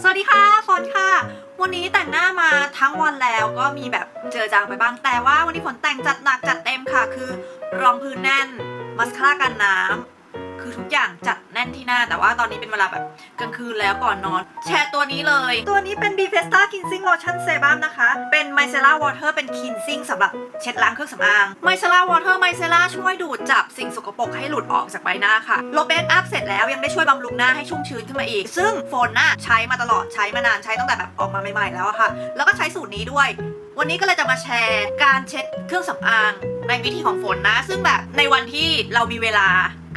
สวัสดีค่ะฝนค่ะ วันนี้แต่งหน้ามาทั้งวันแล้วก็มีแบบเจอจางไปบ้างแต่ว่าวันนี้ฝนแต่งจัดหนักจัดเต็มค่ะ คือรองพื้นแน่น มัสคาร่ากันน้ำ คือทุกอย่างจัดแน่นที่หน้า แต่ว่าตอนนี้เป็นเวลาแบบกลางคืนแล้วก่อนนอน แชร์ตัวนี้เลย ตัวนี้เป็น b f e s t a Cleansing Lotion Serum นะคะ เป็น Micellar Water เป็น cleansing สำหรับเช็ดล้างเครื่องสำอาง Micellar Water Micellar ช่วยดูดจับสิ่งสกปรกให้หลุดออกจากใบหน้าค่ะลบเบสอัพเสร็จแล้วยังได้ช่วยบำรุงหน้าให้ชุ่มชื้นขึ้นมาอีก ซึ่งฝนหน่ะใช้มาตลอดใช้มานานใช้ตั้งแต่แบบออกมาใหม่ๆแล้วอะค่ะ แล้วก็ใช้สูตรนี้ด้วยวันนี้ก็เลยจะมาแชร์การเช็ดเครื่องสำอางในวิธีของฝนนะ ซึ่งแบบในวันที่เรามีเวลา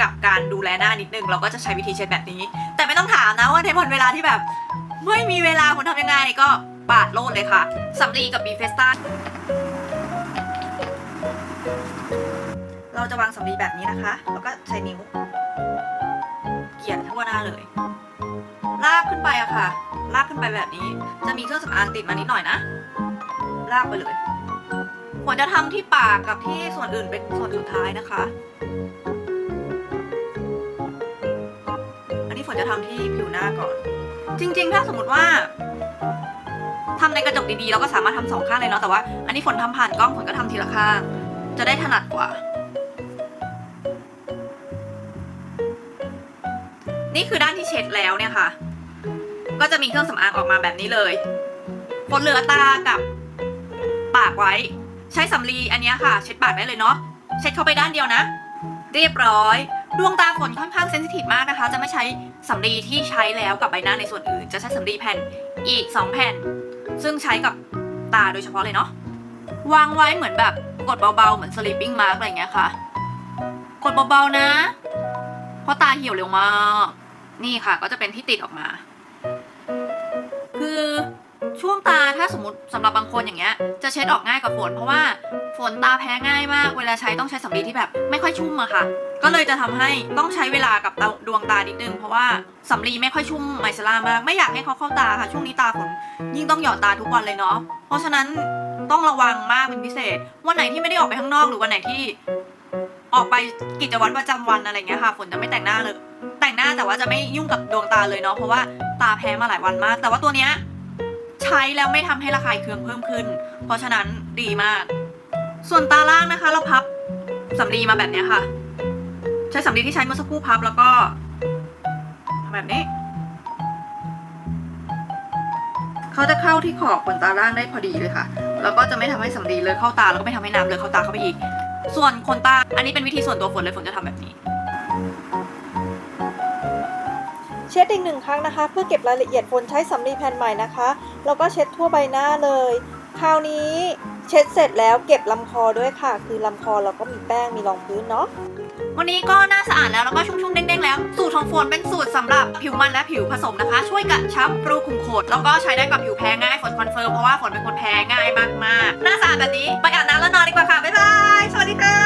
กับการดูแลหน้านิดนึง เราก็จะใช้วิธีเช็ดแบบนี้ แต่ไม่ต้องถามนะว่าในวันเวลาที่แบบ ไม่มีเวลาฝนทำยังไงก็ปาดโลดเลยค่ะสำลีกับบีเฟสตาเราจะวางสำลีแบบนี้นะคะ แล้วก็ใช้นิ้วเกี่ยทั่วหน้าเลย ลากขึ้นไปอะค่ะ ลากขึ้นไปแบบนี้ จะมีเครื่องสำอางติดมานิดหน่อยนะ ลากไปเลยฝนจะทำที่ปากกับที่ส่วนอื่นเป็นส่วนสุดท้ายนะคะ ฝนจะทำที่ผิวหน้าก่อน จริง ๆ ถ้าสมมติว่าทำในกระจกดีๆเราก็สามารถทำสองข้างเลยเนาะแต่ว่า อันนี้ฝนทำผ่านกล้องฝนก็ทำทีละข้าง จะได้ถนัดกว่า นี่คือด้านที่เช็ดแล้วเนี่ยค่ะ ก็จะมีเครื่องสำอางออกมาแบบนี้เลยฝนเหลือตากับปากไว้ ใช้สำลีอันนี้ค่ะ เช็ดปากได้เลยเนาะเช็ดเข้าไปด้านเดียวนะ เรียบร้อย ดวงตาฝนค่อนข้างเซนซิทีฟมากนะคะ จะไม่ใช้สำลีที่ใช้แล้วกับใบหน้าในส่วนอื่น จะใช้สำลีแผ่นอีก 2 แผ่น ซึ่งใช้กับตาโดยเฉพาะเลยเนาะวางไว้เหมือนแบบกดเบาๆ เหมือน sleeping mask อะไรเงี้ยค่ะ กดเบาๆนะ เพราะตาเหี่ยวเร็วมาก นี่ค่ะ ก็จะเป็นที่ติดออกมา คือช่วงตาถ้าสมมติสำหรับบางคนอย่างเงี้ย จะเช็ดออกง่ายกว่าฝนเพราะว่า ฝนตาแพ้ง่ายมาก เวลาใช้ต้องใช้สำลีที่แบบไม่ค่อยชุ่มอะค่ะ ก็เลยจะทำให้ต้องใช้เวลากับดวงตานิดนึง เพราะว่าสำลีไม่ค่อยชุ่มไมซาร่ามาก ไม่อยากให้เขาเข้าตาค่ะ ช่วงนี้ตาฝนยิ่งต้องหยอดตาทุกวันเลยเนาะ เพราะฉะนั้นต้องระวังมากเป็นพิเศษ วันไหนที่ไม่ได้ออกไปข้างนอกหรือวันไหนที่ ออกไปกิจวัตรประจำวันอะไรเงี้ยค่ะ ฝนจะไม่แต่งหน้าเลย แต่งหน้าแต่ว่าจะไม่ยุ่งกับดวงตาเลยเนาะ เพราะว่าตาแพ้มาหลายวันมาก แต่ว่าตัวเนี้ยใช้แล้วไม่ทำให้ระคายเคืองเพิ่มขึ้น เพราะฉะนั้นดีมาก ส่วนตาล่างนะคะ เราพับสำลีมาแบบนี้ค่ะ ใช้สำลีที่ใช้เมื่อสักครู่พับแล้วก็ทำแบบนี้ เขาจะเข้าที่ขอบขนตาล่างได้พอดีเลยค่ะ แล้วก็จะไม่ทำให้สำลีเลยเข้าตาแล้วก็ไม่ทำให้น้ำเลยเข้าตาเข้าไปอีก ส่วนขนตา อันนี้เป็นวิธีส่วนตัวฝนเลยฝนจะทำแบบนี้ เช็ดอีกหนึ่งครั้งนะคะ เพื่อเก็บรายละเอียดฝนใช้สำลีแผ่นใหม่นะคะ แล้วก็เช็ดทั่วใบหน้าเลย คราวนี้เช็ดเสร็จแล้วเก็บลำคอด้วยค่ะ คือลำคอเราก็มีแป้งมีรองพื้นเนาะวันนี้ก็หน่าสะอาดแล้วแล้วก็ชุ่มๆเด้งๆแล้ว สูตรของฝนเป็นสูตรสำหรับผิวมันและผิวผสมนะคะ ช่วยกระชับรูขุมขนแล้วก็ใช้ได้กับผิวแพ้ง่ายฝนคอนเฟิร์มเพราะว่าฝนเป็นคนแพ้ง่ายมากๆหน้าสะอาดแบบนี้ไปอาบน้ำแล้วนอนดีกว่าค่ะบ๊ายบายสวัสดีค่ะ